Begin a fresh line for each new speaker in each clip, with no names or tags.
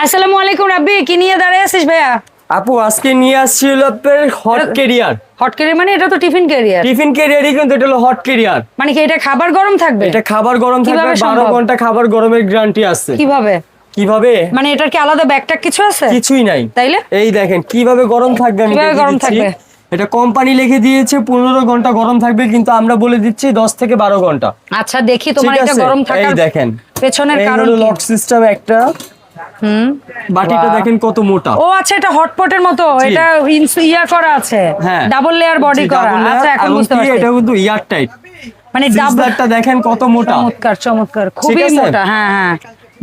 আসসালামু আলাইকুম রাব্বি কি নিয়ে দাঁড়িয়ে আছিস ভাইয়া?
আপু আজকে নিয়ে আসছি হলো হট কেরিয়ার
হট ক্যারিয়ার মানে এটা তো টিফিন ক্যারিয়ার
টিফিন কেরিয়ারই কিন্তু এটা হলো হট কেরিয়ার
মানে কি এটা খাবার গরম থাকবে?
এটা খাবার গরম থাকবে
কীভাবে
বারো
সম্ভব?
ঘণ্টা খাবার গরমের গ্যারান্টি আছে।
কীভাবে?
কীভাবে?
মানে এটার কি আলাদা ব্যাগটা কিছু আছে?
কিছুই নাই।
তাইলে?
এই দেখেন কীভাবে গরম থাকবে আমি
কীভাবে গরম থাকবে?
এটা কোম্পানি লিখে দিয়েছে পনেরো ঘণ্টা গরম থাকবে কিন্তু আমরা বলে দিচ্ছি দশ থেকে বারো ঘণ্টা।
আচ্ছা দেখি তোমার এটা গরম
এই
থাকার
দেখেন।
পেছনের কারণ কি?
লক সিস্টেম একটা।
হুম।
বাটিটা দেখেন কত মোটা।
ও আচ্ছা এটা হটপটের মতো এটা ইয়া করা আছে। ডাবল লেয়ার বডি করা। আচ্ছা এখন বুঝতে পারছি।
এটা কিন্তু ইয়ার টাইট
মানে ডাবল
সিজলারটা দেখেন কত মোটা।
চমৎকার চমৎকার। খুবই মোটা হ্যাঁ হ্যাঁ।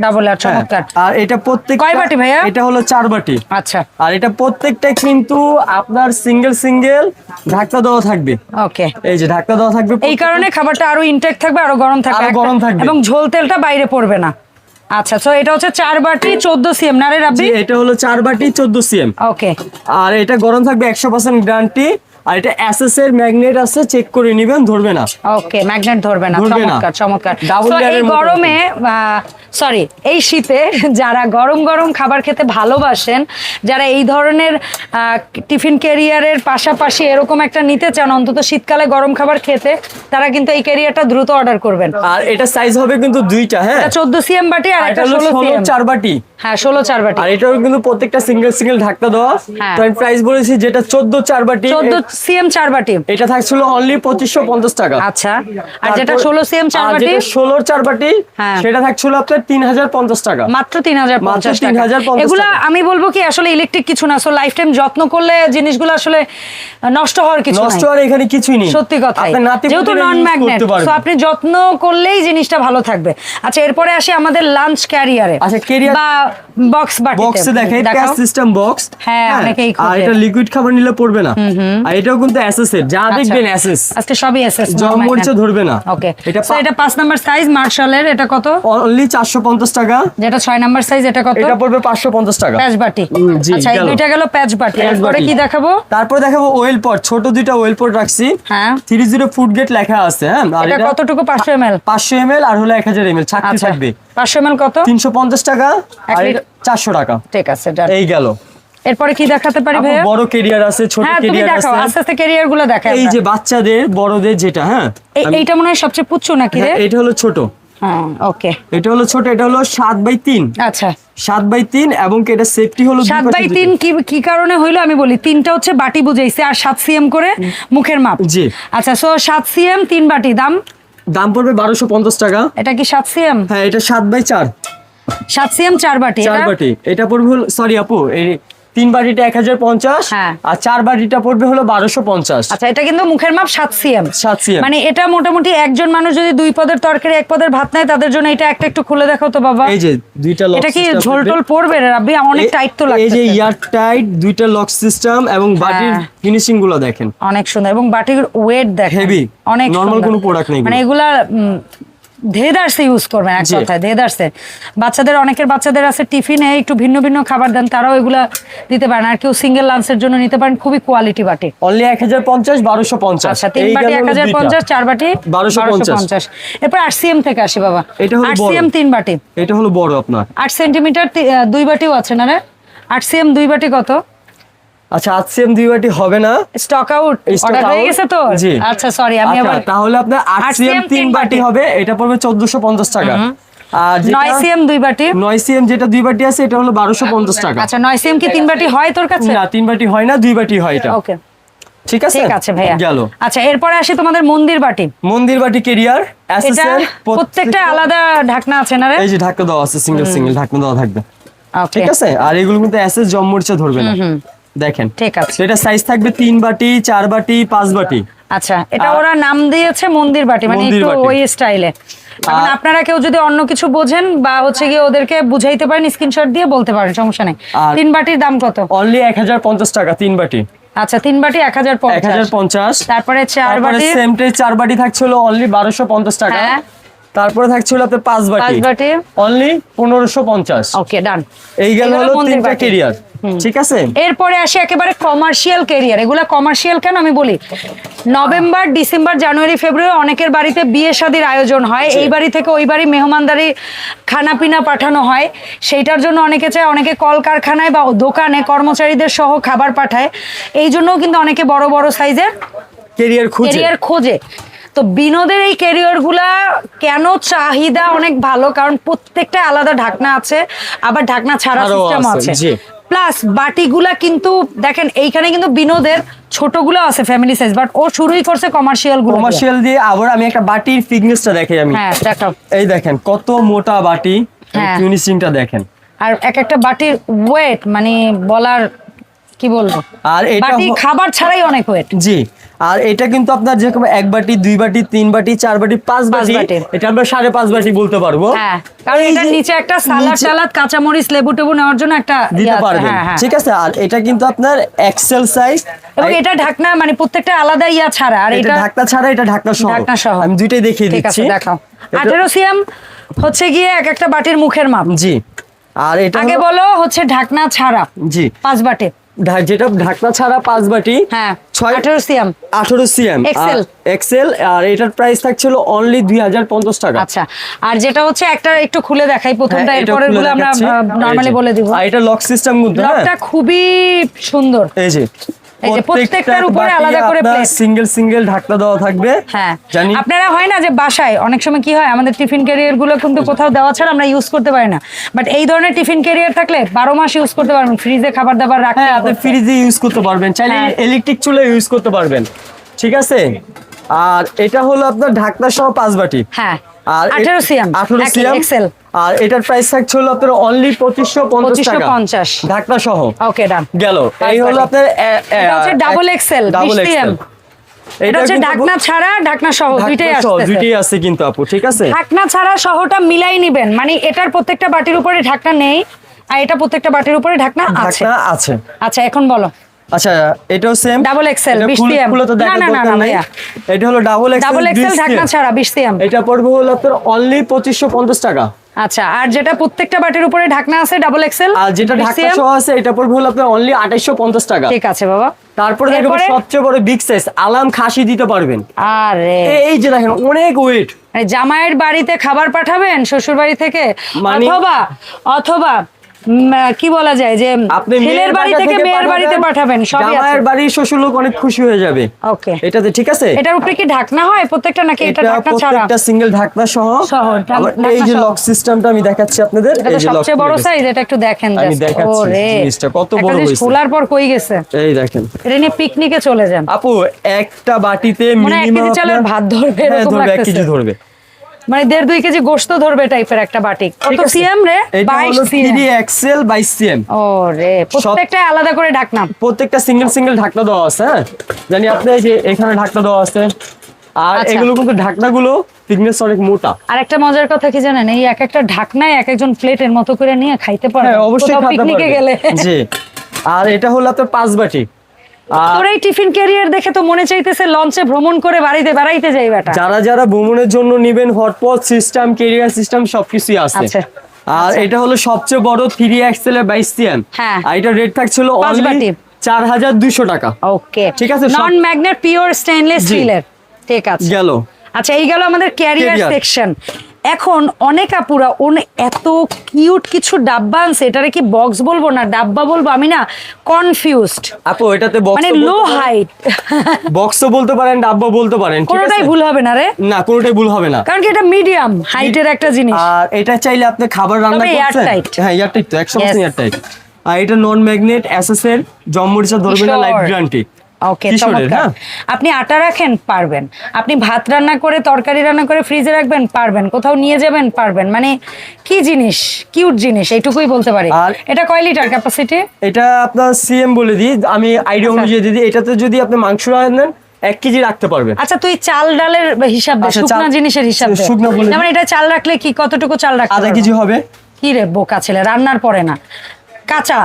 ডাবল লেয়ার
হ্যাঁ,
চমৎকার।
আর এটা প্রত্যেক
কয় বাটি ভাইয়া?
এটা হলো চার বাটি।
আচ্ছা।
আর এটা প্রত্যেকটা কিন্তু আপনার সিঙ্গেল সিঙ্গেল ঢাকনা দেওয়া থাকবে।
ওকে।
এই যে ঢাকনা দেওয়া থাকবে
এই কারণে খাবারটা আরও ইনটেক থাকবে আরও গরম থাকবে
গরম থাকবে।
এবং ঝোল তেলটা বাইরে পড়বে না। আচ্ছা তো এটা হচ্ছে চার বাটি চোদ্দ সিএম না রে রাব্বি?
এটা হলো চার বাটি চোদ্দ সিএম।
ওকে
আর এটা গরম থাকবে একশো পার্সেন্ট গ্যারান্টি আর এটা এসএস এর ম্যাগনেট আছে চেক করে নিবেন ধরবে না।
ওকে ম্যাগনেট ধরবে না চমৎকার চমৎকার। So, এই গরমে সরি এই শীতে যারা গরম গরম খাবার খেতে ভালোবাসেন যারা এই ধরনের টিফিন ক্যারিয়ারের পাশাপাশি এরকম একটা নিতে চান অন্তত শীতকালে গরম খাবার খেতে তারা কিন্তু এই ক্যারিয়ারটা দ্রুত অর্ডার করবেন।
আর এটা সাইজ হবে কিন্তু দুইটা হ্যাঁ?
এটা চোদ্দ সিএম বাটি আর একটা
এটা হলো
ষোলো
ষোলো
সিএম।
চার বাটি।
হ্যাঁ ষোলো চার বাটি।
আর এটাও কিন্তু প্রত্যেকটা সিঙ্গেল সিঙ্গেল ঢাকনা দেওয়া।
হ্যাঁ।
তো আমি প্রাইস বলেছি যেটা চোদ্দ চার বাটি।
চোদ্দ সিএম চার বাটি।
এটা থাকছিল অনলি পঁচিশশো পঞ্চাশ টাকা।
আচ্ছা। আর যেটা
তারপর-
ষোলো সিএম চার
আর
বাটি?
যেটা ষোলোর চার বাটি
হ্যাঁ।
সেটা থাকছিল আপনার তিন হাজার পঞ্চাশ টাকা।
মাত্র তিন হাজার পঞ্চাশ
মাত্র
টাকা।
3,050
এগুলা আমি বলব কি আসলে ইলেকট্রিক কিছু না। সো লাইফ টাইম যত্ন করলে জিনিসগুলো আসলে নষ্ট হওয়ার কিছু
নষ্ট হওয়ার এখানে কিছুই নেই।
সত্যি কথা যেহেতু নন ম্যাগনেট সো আপনি যত্ন করলেই জিনিসটা ভালো থাকবে। আচ্ছা এরপরে আসি আমাদের লাঞ্চ ক্যারিয়ারে
আচ্ছা, carrier-
বা বক্স
বক্সে দেখে
দেখাও।
প্যাচ সিস্টেম বক্স
হ্যাঁ, অনেকেই।
আর এটা লিকুইড খাবার নিলে পড়বে না। আর এটাও কিন্তু এসএস এর যা
আচ্ছা।
দেখবেন এসএস
আজকে সবই এসএস
জল মরিচে ধরবে না।
ওকে
এটা
এটা এটা পাঁচ নাম্বার সাইজ মার্শালের এটা কত?
অনলি চারশো পঞ্চাশ টাকা।
যেটা ছয় নাম্বার সাইজ এটা কত?
এটা পড়বে পাঁচশো পঞ্চাশ টাকা।
প্যাচ বাটি। আচ্ছা এই দুইটা গেল প্যাচ বাটি। এরপরে কি দেখাবো?
তারপর দেখাবো ওয়েল পট ছোট দুইটা ওয়েল পট রাখছি।
হ্যাঁ।
থ্রি জিরো ফুড গেট লেখা আছে হ্যাঁ? আর
এটা কতটুকু? পাঁচশো এম এল
পাঁচশো এম আর হলো এক হাজার এম এল ছাকরি
আচ্ছা।
থাকবে।
পাঁচশো এম এল কত?
তিনশো পঞ্চাশ টাকা। আর চারশো টাকা।
ঠিক আছে
এই গেল।
এরপরে কি দেখাতে পারি ভাইয়া?
বড় কেরিয়ার আছে ছোট
হ্যাঁ
কেরিয়ার আছে।
আস্তে আস্তে ক্যারিয়ারগুলো দেখাই
এই যে বাচ্চাদের বড়দের যেটা হ্যাঁ?
এইটা মনে হয় সবচেয়ে পুচ্ছু নাকি রে?
হ্যাঁ, এটা হলো ছোট।
হ্যাঁ ওকে
এটা হলো ছোট এটা হলো সাত বাই তিন।
আচ্ছা।
সাত বাই তিন এবং কি এটা সেফটি হলো দুই
সাত বাই
দুটো।
তিন কি কি কারণে হইল? আমি বলি তিনটা হচ্ছে বাটি বুঝাইছে আর সাত সিএম করে মুখের মাপ।
জি।
আচ্ছা সো সাত সিএম তিন বাটি দাম?
দাম পড়বে বারোশো পঞ্চাশ টাকা।
এটা কি সাত সিএম
হ্যাঁ এটা সাত বাই চার।
সাত সিএম চার বাটি
চার বাটি। এটা পড়বে হলো সরি আপু এই তিন বাটিটা এক হাজার পঞ্চাশ
হ্যাঁ।
আর চার বাটিটা পড়বে হলো বারোশো পঞ্চাশ।
আচ্ছা এটা কিন্তু মুখের মাপ সাত সিএম।
সাত CM
মানে এটা মোটামুটি একজন মানুষ যদি দুই পদের তরকারি এক পদের ভাত নেয় তাদের জন্য এটা একটা একটু খুলে দেখাও তো বাবা।
এই যে দুইটা
এটা কি ঝোল টোল পড়বে রাব্বি? অনেক টাইট তো
এই
লাগছে
যে ইয়ার টাইট দুইটা লক সিস্টেম এবং বাটির
হ্যাঁ।
ফিনিশিংগুলো দেখেন।
অনেক সুন্দর। এবং বাটির ওয়েট দেখেন।
Heavy,
অনেক সুন্দর।
কোনো product নেই
মানে এগুলা ধেদারসে ইউজ করবেন এক। কথায় ধেদারসে। বাচ্চাদের অনেকের বাচ্চাদের আছে টিফিনে একটু ভিন্ন ভিন্ন খাবার দেন তারাও এগুলা দিতে পারেন। আর কেউ সিঙ্গেল লাঞ্চের জন্য নিতে পারেন খুবই কোয়ালিটি বাটি।
অনলি এক হাজার পঞ্চাশ বারোশো পঞ্চাশ।
আচ্ছা তিন বাটি এক হাজার পঞ্চাশ চার বাটি
1250
পঞ্চাশ। এরপর আট সিএম থেকে আসি বাবা।
এটা হলো
আট
বড়।
সিএম তিন বাটি।
এটা হলো বড় আপনার।
আট সেন্টিমিটার দুই বাটিও আছে না রে? আট সিএম দুই বাটি কত?
আচ্ছা দুই বাটি হবে না।
স্টক আউট অর্ডার হয়ে গেছে তো?
জি।
আচ্ছা সরি আমি
আচ্ছা,
আবার
তাহলে আপনার আট
আট
সিএম
CM
তিন বাটি। হবে এটা পড়বে চোদ্দশো পঞ্চাশ টাকা। আর যেটা-
নয় সিএম দুই বাটি।
নয় সিএম যেটা দুই বাটি আছে এটা হলো বারোশো পঞ্চাশ টাকা।
আচ্ছা নয় সিএম কি তিন বাটি হয় তোর কাছে?
না তিন বাটি হয় না দুই বাটি হয় এটা।
ওকে
ঠিক আছে?
ঠিক আছে ভাইয়া।
গেল।
আচ্ছা এরপরে আসি তোমাদের মন্দির বাটি।
মন্দির বাটি কেরিয়ার
এটা প্রত্যেকটা আলাদা ঢাকনা আছে না রে?
এই যে ঢাকনা দেওয়া আছে সিঙ্গেল সিঙ্গেল ঢাকনা দেওয়া থাকবে। ঠিক আছে? আর এগুলো কিন্তু এসএস জম্মরিচা ধরবে না। দেখেন।
ঠিক আছে।
এটা সাইজ থাকবে তিন বাটি চার বাটি পাঁচ বাটি।
আচ্ছা এটা ওরা নাম দিয়েছে মন্দির বাটি মানে একটু ওই স্টাইলে আপনারা কেউ যদি অন্য কিছু বোঝেন বা হচ্ছে গিয়ে ওদেরকে বুঝাইতে পারেন স্ক্রিনশট দিয়ে বলতে পারেন সমস্যা নেই। তিন বাটির দাম কত?
অনলি এক হাজার পঞ্চাশ টাকা তিন বাটি।
আচ্ছা তিন বাটি এক হাজার
এক হাজার
পঞ্চাশ। তারপরে চার বাটি?
সেম চার বাটি থাকছিল অনলি বারোশো পঞ্চাশ টাকা।
হ্যাঁ।
তারপরে থাকছিল আপনার পাঁচ
পাঁচ
বাটি।
বাটি
অনলি পনেরোশো পঞ্চাশ।
ওকে ডান
এই গেল হলো তিনটা
বাটি।
কেরিয়ার ঠিক আছে?
এরপরে আসে একেবারে কমার্শিয়াল ক্যারিয়ার এগুলা কমার্শিয়াল কেন আমি বলি? নভেম্বর ডিসেম্বর জানুয়ারি ফেব্রুয়ারি অনেকের বাড়িতে বিয়ে শাদির আয়োজন হয়। এই বাড়ি থেকে ওই বাড়ি মেহমানদারি খানাপিনা পাঠানো হয়। সেইটার জন্য অনেকে চায় অনেকে কলকারখানায় বা দোকানে কর্মচারীদের সহ খাবার পাঠায়। এই জন্যও কিন্তু অনেকে বড় বড় সাইজের
কেরিয়ার খুঁজে।
ক্যারিয়ার খোঁজে। তো বিনোদের এই ক্যারিয়ারগুলা কেন চাহিদা অনেক ভালো? কারণ প্রত্যেকটা আলাদা ঢাকনা আছে আবার ঢাকনা ছাড়া সিস্টেম
আছে।
প্লাস বাটিগুলা কিন্তু দেখেন এইখানে কিন্তু বিনোদের ছোটগুলো আছে ফ্যামিলি সাইজ বাট ও শুরুই করছে কমার্শিয়ালগুলো
কমার্শিয়াল দিয়ে আবার আমি একটা বাটির ফিটনেসটা দেখাই আমি।
হ্যাঁ দেখাও।
এই দেখেন কত মোটা বাটি
হ্যাঁ।
ফিনিশিংটা দেখেন।
আর এক একটা বাটির ওয়েট মানে বলার কি বলব?
আর এটা
বাটি খাবার ছাড়াই অনেক ওয়েট
জি। আর এটা কিন্তু আপনার যেরকম এক বাটি দুই বাটি তিন বাটি চার বাটি পাঁচ বাটি। এটা আমরা সাড়ে পাঁচ বাটি বলতে পারব।
হ্যাঁ কারণ নিচে একটা সালাদ টালাদ কাঁচামরিচ লেবু টেবু নেওয়ার জন্য একটা ইয়ে
দিতে। পারবেন।
হ্যাঁ হ্যাঁ।
ঠিক আছে আর এটা কিন্তু আপনার এক্সেল সাইজ
এবং এটা ঢাকনা মানে প্রত্যেকটা আলাদা ইয়া ছাড়া আর
এটা ঢাকনা ছাড়া এটা ঢাকনা সহ।
ঢাকনা সহ।
আমি দুইটাই দেখিয়ে দিচ্ছি।
দেখাও। সিএম হচ্ছে গিয়ে এক একটা বাটির মুখের মাপ।
জি। আর এটা
আগে বলো হচ্ছে ঢাকনা ছাড়া।
জি।
পাঁচ বাটে।
যেটা ঢাকনা ছাড়া পাঁচ বাটি
হ্যাঁ
ছয়
আঠারো সিএম।
আঠারো সিএম।
এক্সেল
এক্সেল আর এটার প্রাইস থাকছিল অনলি দুই হাজার পঞ্চাশ টাকা।
আচ্ছা আর যেটা হচ্ছে একটা একটু খুলে দেখাই প্রথমটা
হ্যাঁ,
গুলো আমরা নর্মালি। বলে দিব।
আর এটা লক সিস্টেম কিন্তু হ্যাঁ?
লকটা খুবই সুন্দর।
এই যে।
এই যে প্রত্যেকটার উপরে আলাদা করে plate।
সিঙ্গেল সিঙ্গেল ঢাকনা দেওয়া থাকবে।
হ্যাঁ। আপনারা হয় না যে বাসায় অনেক সময় কি হয় আমাদের টিফিন ক্যারিয়ারগুলো কিন্তু কোথাও দেওয়া ছাড়া আমরা ইউজ করতে পারি না। বাট এই ধরনের টিফিন ক্যারিয়ার থাকলে বারো মাস ইউজ করতে পারবেন ফ্রিজে খাবার দাবার রাখতে
হ্যাঁ আপনি ফ্রিজে ইউজ করতে পারবেন। চাইলে। ইলেকট্রিক চুলা ইউজ করতে পারবেন। ঠিক আছে? আর এটা হলো আপনার ঢাকনা সহ পাঁচ বাটি।
হ্যাঁ।
আর
আঠেরো সিএম
আঠারো সিএম?
এক্সেল।
আর এটার প্রাইস থাকছে হলো আপনার অনলি পঁচিশশো পঞ্চাশ
2550
ঢাকনা সহ
ওকে ডান
গেল। এই হলো আপনার
ডাবল এক্সেল
ডাবল এক্সেল
এটা হচ্ছে ঢাকনা ছাড়া ঢাকনা সহ দুইটাই আসছে
দুইটাই আছে কিন্তু আপু ঠিক আছে?
ঢাকনা ছাড়া সহটা মিলাই নিবেন। মানে এটার প্রত্যেকটা বাটির উপরে ঢাকনা নেই আর এটা প্রত্যেকটা বাটির উপরে ঢাকনা আছে।
আছে।
আচ্ছা এখন বলো।
আচ্ছা এটাও সেম
Double XL, 20 cm
তো
না, না, ভাইয়া।
এটা হলো ডাবল এক্সেল
ডাবল এক্সেল ঢাকনা ছাড়া সিএম
এটা পড়বে হলো আপনার অনলি পঁচিশশো পঞ্চাশ টাকা।
আচ্ছা আর যেটা প্রত্যেকটা বাটির উপরে ঢাকনা আছে ডাবল এক্সেল
আর যেটা ঢাকনা সহ আছে এটা পড়বে হলো আপনার অনলি আঠাইশশো পঞ্চাশ টাকা।
ঠিক আছে বাবা।
তারপরে দেখো সবচেয়ে বড় বিগ সাইজ আলাম খাসি দিতে পারবেন।
আরে।
এই যে দেখেন অনেক ওয়েট
জামাইয়ের বাড়িতে খাবার পাঠাবেন শ্বশুর বাড়ি থেকে?
মানে-
অথবা অথবা কি বলা যায় যে
আপনি
ছেলের বাড়ি থেকে মেয়ের বাড়িতে পাঠাবেন সবই আছে।
জামাইয়ের বাড়ির শ্বশুর লোক অনেক খুশি হয়ে যাবে।
ওকে।
এটাতে ঠিক আছে?
এটার উপরে কি ঢাকনা হয়? প্রত্যেকটা নাকি এটা ঢাকনা ছাড়া?
প্রত্যেকটা সিঙ্গেল ঢাকনা সহ। এই যে লক সিস্টেমটা আমি দেখাচ্ছি আপনাদের এই যে lock
সবচেয়ে বড় সাইজ এটা একটু দেখেন
আমি। দেখাচ্ছি জিনিসটা কত বড় হয়েছে।
খোলার পর কই গেছে?
এই দেখেন।
এটা নিয়ে পিকনিকে চলে যান।
আপু একটা বাটিতে
মনে হয় এক
মিনিমাম
কেজি চালের ভাত ধরবে
হ্যাঁ
এরকম
এক
লাগতেছে।
কেজি ধরবে।
মানে দেড় দুই কেজি গোস্ত ধরবে টাইপের একটা বাটি। কত সিএম রে? সিএম
3 এক্সেল 22 সিএম
ও রে প্রত্যেকটা আলাদা করে ঢাকনা
প্রত্যেকটা সিঙ্গেল সিঙ্গেল ঢাকনা দেওয়া আছে হ্যাঁ? জানি আপনি যে এখানে ঢাকনা দেওয়া আছে। আর
আচ্ছা।
এগুলো কিন্তু ঢাকনাগুলো থিকনেস অনেক মোটা।
আর একটা মজার কথা কি জানেন? এই এক একটা ঢাকনায় এক একজন প্লেটের মতো করে নিয়ে খাইতে পারে
হ্যাঁ অবশ্যই
পিকনিকে গেলে।
জি। আর এটা হলো আপনার পাঁচ বাটি।
তোর টিফিন ক্যারিয়ার দেখে তো মনে চাইতেছে লঞ্চে ভ্রমণ করে বাড়িতে বেড়াইতে যাই বেটা।
যারা যারা ভ্রমণের জন্য নেবেন হটপট সিস্টেম কেরিয়ার সিস্টেম সবকিছুই আছে।
আচ্ছা।
আর এটা হলো সবচেয়ে বড় থ্রি এক্সেল এর বাইশ সিএম
হ্যাঁ।
আর এটা রেট থাকছিল অনলি চার হাজার দুইশো টাকা।
ওকে
ঠিক আছে,
নন ম্যাগনেট পিওর স্টেনলেস। স্টিলের ঠিক আছে।
গেল।
আচ্ছা এই গেল আমাদের ক্যারিয়ার সেকশন এখন অনেক আপুরা ওন এত কিউট কিছু ডাব্বা আনছে এটারে কি বক্স বলব না ডাব্বা বলব আমি না কনফিউজড
আপু এটাতে বক্স
মানে লো হাইট
বক্সও বলতে পারেন ডাব্বা বলতে পারেন ঠিক
কোনোটাই? ভুল হবে না রে।
না কোনোটাই ভুল হবে না।
কারণ কি এটা মিডিয়াম হাইটের একটা জিনিস।
আর এটা চাইলে আপনি খাবার রান্না
airtight।
হ্যাঁ এয়ারটাইট তো একশো
Yes.
পার্সেন্ট এয়ারটাইট আর এটা নন ম্যাগনেট এসএস এর জমমরিচা ধরবে না। লাইফ গ্যারান্টি
ওকে
হ্যাঁ।
আপনি আটা রাখেন পারবেন। আপনি ভাত রান্না করে তরকারি রান্না করে ফ্রিজে রাখবেন পারবেন। কোথাও নিয়ে যাবেন পারবেন। মানে কি জিনিস? কিউট জিনিস এইটুকুই বলতে পারি। এটা কয় লিটার ক্যাপাসিটি
এটা আপনার সিএম বলে দিই আমি আইডিয়া
আচ্ছা।
অনুযায়ী দিই। এটাতে যদি আপনি মাংস নেন এক কেজি রাখতে পারবেন।
আচ্ছা তুই চাল ডালের হিসাব দে
আচ্ছা,
শুকনা জিনিসের হিসাব দে।
শুকনা বলে
যেমন এটা চাল রাখলে কি? কতটুকু চাল রাখতে
আধা কেজি হবে।
কি রে বোকা ছেলে রান্নার পরে না। কাঁচা।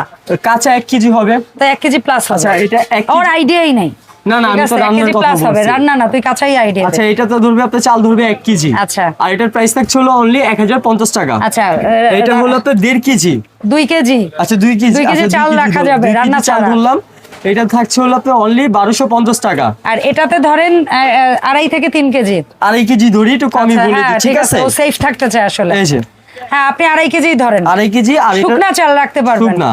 কাঁচা এক কেজি হবে।
এক কেজি প্লাস
আচ্ছা, এটা
ওর আইডিয়াই নাই।
না, না, আমি তো রান্নার কথা
হবে। রান্না না তুই কাঁচাই আইডিয়া
আচ্ছা এটা তো ধরবে আপনার চাল ধরবে এক কেজি।
আচ্ছা।
আর এটার প্রাইস থাকছে হলো অনলি টাকা।
আচ্ছা
এটা হলো কেজি।
কেজি।
আচ্ছা দুই কেজি।
কেজি
আচ্ছা,
চাল রাখা যাবে, রান্না
চাল এটা থাকছে হলো আপনার অনলি বারোশো পঞ্চাশ টাকা।
আর এটাতে ধরেন আড়াই থেকে তিন কেজি।
আড়াই কেজি ধরি একটু কমই
আচ্ছা,
বলে
হ্যাঁ,
ঠিক আছে?
সেফ থাকতে চায় আসলে।
এই যে।
হ্যাঁ আপনি আড়াই কেজি ধরেন।
আড়াই কেজি আর
শুকনা চাল রাখতে পারবেন।
শুকনা।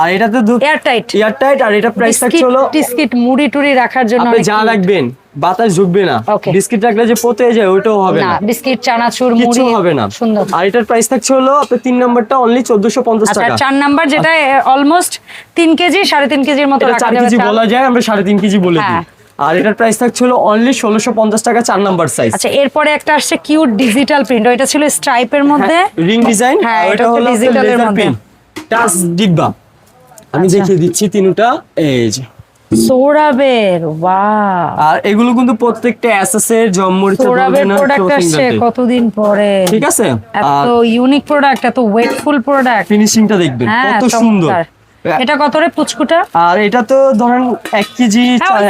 আর এটাতে
এয়ারটাইট।
এয়ারটাইট আর এটা প্রাইস থাকছে হলো
বিস্কিট মুড়ি টুড়ি রাখার জন্য
আপনি যা রাখবেন বাতাস ঢুকবে না। বিস্কিট রাখলে যে পোতে যায় ওইটাও হবে
না বিস্কিট চানাচুর মুড়ি
হবে না।
সুন্দর।
আর এটার প্রাইস থাকছে হলো আপনার তিন নাম্বারটা অনলি চোদ্দশো পঞ্চাশ
আচ্ছা
টাকা।
চার নাম্বার যেটা অলমোস্ট তিন কেজি সাড়ে তিন কেজির মতো রাখা
চার
যাবে
কেজি বলা যায় আমরা সাড়ে তিন কেজি বলে দিই।
হ্যাঁ।
আর এটার প্রাইস থাকছে হলো অনলি ষোলোশো পঞ্চাশ টাকা চার নাম্বার সাইজ
আচ্ছা এরপরে একটা আসছে কিউট ডিজিটাল প্রিন্ট ওইটা ছিল স্ট্রাইপের মধ্যে?
রিং ডিজাইন
হ্যাঁ, এটা
এটা হলো
এর মধ্যে।
টাচ ডিব্বা আমি
আচ্ছা।
দেখিয়ে দিচ্ছি তিনটা এই যে।
সোরাবের
আর এগুলো কিন্তু প্রত্যেকটা
সোরাবের প্রোডাক্ট আসছে কতদিন পরে?
ঠিক আছে?
এত ইউনিক প্রোডাক্ট এত ওয়েটফুল প্রোডাক্ট
ফিনিশিংটা দেখবেন
হ্যাঁ
কত সুন্দর।
এটা কত রে পুচকুটা?
আর এটা তো ধরেন এক কেজি
হ্যাঁ,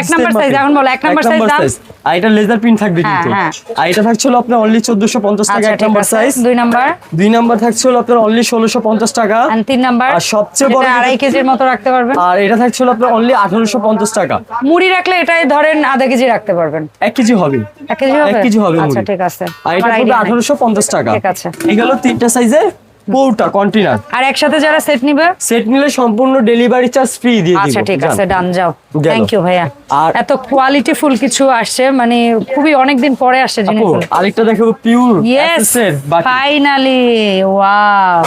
এক
নাম্বার এখন বলো, এক নাম্বার size দাম?
আর এটা লেজার প্রিন্ট থাকবে
হ্যাঁ,
কিন্তু।
হ্যাঁ।
আর এটা থাকছে হলো আপনার অনলি চোদ্দশো পঞ্চাশ টাকা
আচ্ছা
এক নাম্বার সাইজ
দুই নাম্বার
দুই নাম্বার থাকছে হলো আপনার অনলি ষোলোশো পঞ্চাশ টাকা।
আর তিন নাম্বার
আর সবচেয়ে বড়
আড়াই কেজির মতো রাখতে পারবেন?
আর এটা থাকছে হলো আপনার অনলি আঠারোশো পঞ্চাশ টাকা।
মুড়ি রাখলে এটাই ধরেন আধা কেজি রাখতে পারবেন।
এক কেজি হবে।
এক কেজি হবে?
এক কেজি হবে
আচ্ছা ঠিক আছে।
আর এটা
আমার
পড়বে
idea নাই।
আঠারোশো পঞ্চাশ টাকা।
ঠিক আছে।
এগুলো তিনটা সাইজের পৌটা কন্টেনার
আর একসাথে যারা সেট নিবে?
সেট নিলে সম্পূর্ণ ডেলিভারি চার্জ ফ্রি দিয়ে দিব।
আচ্ছা ঠিক আছে ডান যাও। থ্যাংক ইউ ভাইয়া।
আর-
এত কোয়ালিটি ফুল কিছু আসছে মানে খুবই অনেকদিন পরে আসছে জিনিসগুলো।
আরেকটা দেখাবো পিওর
ইয়েস ফাইনালি ওয়াও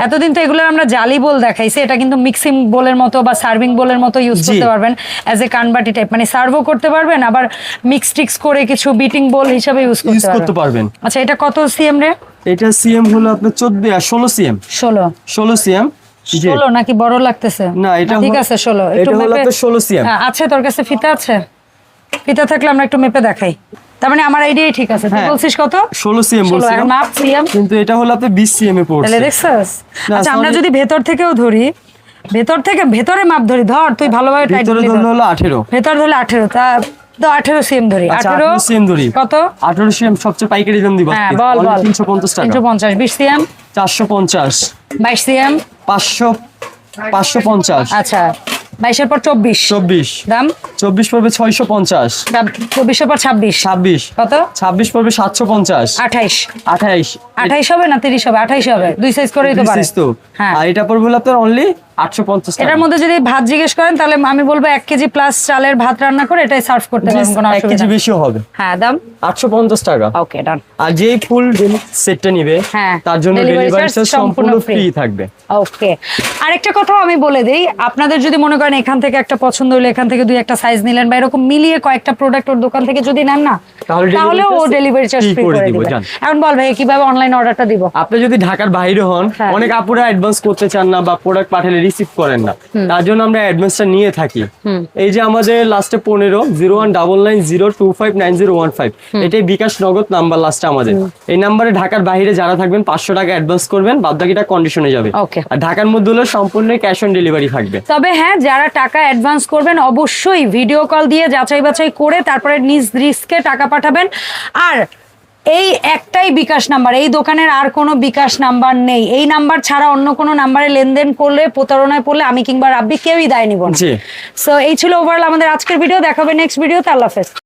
এতদিন তো এগুলো আমরা জালি বল দেখাইছি এটা কিন্তু মিক্সিং বোলের মতো বা সার্ভিং বোলের মতো ইউজ। করতে পারবেন অ্যাজ এ কানবাটি টাইপ মানে সার্ভও করতে পারবেন আবার মিক্স টিক্স করে কিছু বিটিং বোল হিসাবে ইউজ করতে পারবেন। আচ্ছা এটা কত সিএম রে?
এটা সিএম হলো আপনার চোদ্দ ষোলো সিএম
ষোলো।
ষোলো সিএম
ষোলো নাকি বড় লাগতেছে?
না, এটা
ঠিক আছে ষোলো।
এটা হলো 16 cm
হ্যাঁ, আছে তোর কাছে ফিতা আছে? ফিতা থাকলে আমরা একটু মেপে দেখাই। তার মানে আমার আইডিয়াই ঠিক আছে। তুই
হ্যাঁ।
বলছিস কত?
ষোলো সিএম
ষোলো
বলছিলাম
মাপ সিএম
কিন্তু এটা হলো আপনার বিশ সিএম এ পড়ছে।
তাহলে দেখছস? আচ্ছা আমরা যদি ভেতর থেকেও ধরি ভেতর থেকে ভেতরে মাপ ধরি ধর তুই ভালোভাবে টাইট
ভিতরে ধরলে হলো আঠেরো।
ভেতর ধরলে আঠেরো তা তো আঠেরো সিএম ধরি।
আচ্ছা
আঠেরো
আঠেরো সিএম ধরি।
কত?
আঠেরো সিএম সবচেয়ে পাইকারি দাম দিব
হ্যাঁ বল বল।
টাকা।
সিএম। সিএম। আচ্ছা পর চব্বিশ।
চব্বিশ।
দাম?
চব্বিশ পড়বে ছয়শো পঞ্চাশ।
চব্বিশের পর ছাব্বিশ।
ছাব্বিশ।
কত?
ছাব্বিশ পড়বে সাতশো পঞ্চাশ।
আঠাইশ।
আঠাইশ।
আঠাইশ হবে না তিরিশ হবে? আঠাইশ হবে। দুই সাইজ করেই তো পারে। হ্যাঁ।
আর এটা পড়বে আপনার অনলি
এটার মধ্যে যদি ভাত জিজ্ঞেস করেন তাহলে আমি বলব এক কেজি প্লাস চালের ভাত রান্না করে এটাই সার্ভ করতে পারবেন কোনো
কেজি
নেই।
হবে।
হ্যাঁ দাম?
আটশো পঞ্চাশ টাকা।
ওকে ডান
আর যেই ফুল সেটটা নিবে
হ্যাঁ,
তার জন্য ডেলিভারি চার্জ সম্পূর্ণ ফ্রি থাকবে।
ওকে আরেকটা কথাও আমি বলে দেই আপনাদের যদি মনে করেন এখান থেকে একটা পছন্দ হলো এখান থেকে দুই একটা সাইজ নিলেন বা এরকম মিলিয়ে কয়েকটা প্রোডাক্ট ওর দোকান থেকে যদি নেন না
তাহলে
ও ডেলিভারি চার্জ ফ্রি
করে দিব,
এখন বল ভাই কীভাবে অনলাইন অর্ডারটা দিব?
আপনি যদি ঢাকার বাইরে হন
হ্যাঁ।
অনেক আপুরা অ্যাডভান্স করতে চান না বা প্রোডাক্ট পাঠালে রিসিভ করেন না। তার জন্য আমরা অ্যাডভান্সটা নিয়ে থাকি। এই যে আমাদের লাস্টে পনেরো zero one double nine zero two five nine zero one five এটাই বিকাশ নগদ নাম্বার লাস্টে আমাদের। এই নাম্বারে ঢাকার বাইরে যারা থাকবেন পাঁচশো টাকা অ্যাডভান্স করবেন বাদ বাকিটা কন্ডিশনে যাবে. আর ঢাকার মধ্যে হলে সম্পূর্ণ ক্যাশ অন ডেলিভারি থাকবে।
তবে হ্যাঁ যারা টাকা অ্যাডভান্স করবেন অবশ্যই ভিডিও কল দিয়ে যাচাই বাছাই করে তারপরে নিজ রিস্কে টাকা পাঠাবেন। আর এই একটাই বিকাশ নাম্বার এই দোকানের আর কোনো বিকাশ নাম্বার নেই। এই নাম্বার ছাড়া অন্য কোনো নাম্বারে লেনদেন করলে প্রতারণায় পড়লে আমি কিংবা রাব্বি কেউই দায় নিব না। সো এই ছিল ওভারঅল আমাদের আজকের ভিডিও দেখাবে নেক্সট ভিডিওতে আল্লাহ হাফেজ।